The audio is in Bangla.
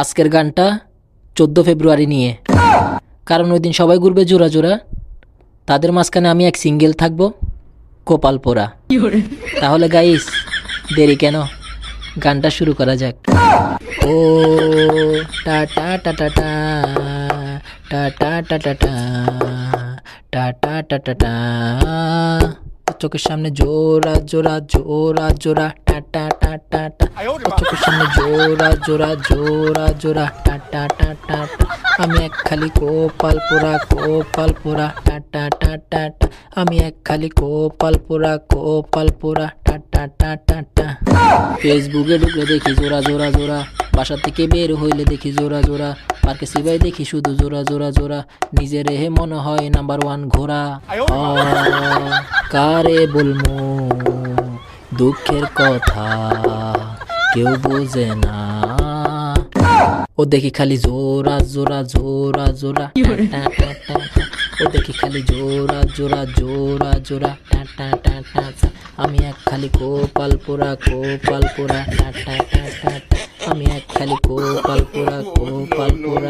আজকের গানটা চোদ্দ ফেব্রুয়ারি নিয়ে কারণ ওই দিন সবাই ঘুরবে জোড়া জোড়া তাদের মাঝখানে আমি এক সিঙ্গেল থাকব কোপাল পোড়া তাহলে গাইস দেরি কেন গানটা শুরু করা যাক ও টা টা টা টা টা টা টা টা টা টা টা টা টা টা চোখের সামনে জোড়া জোরা টা টা টা টা টা চোখের সামনে জোরা জোড়া টা টা টা টা টা আমি এক খালি কোপাল পোড়া কোপাল পোড়া টা টা টা টা টা আমি এক খালি কোপাল পোড়া কোপাল পোড়া টা টা টা ফেসবুকে ঢুকলে দেখি জোরা জোরা জোরা বাসা থেকে বের হইলে দেখি জোরা জোড়া পার্কে সিবাই দেখি শুধু জোড়া জোড়া জোড়া। নিজের হে মনে হয় নাম্বার ওয়ান ঘোড়া। কারে বলমু দুঃখের কথা কেউ বোঝে না। ও দেখি খালি টা টা টা টা। ও দেখি খালি জোড়া জোড়া জোড়া জোড়া। টা টা টা টা টা। আমি এক খালি কোপাল পোড়া কোপাল পোড়া। টা টা। కలిపో పల్పుర కో పల్పుర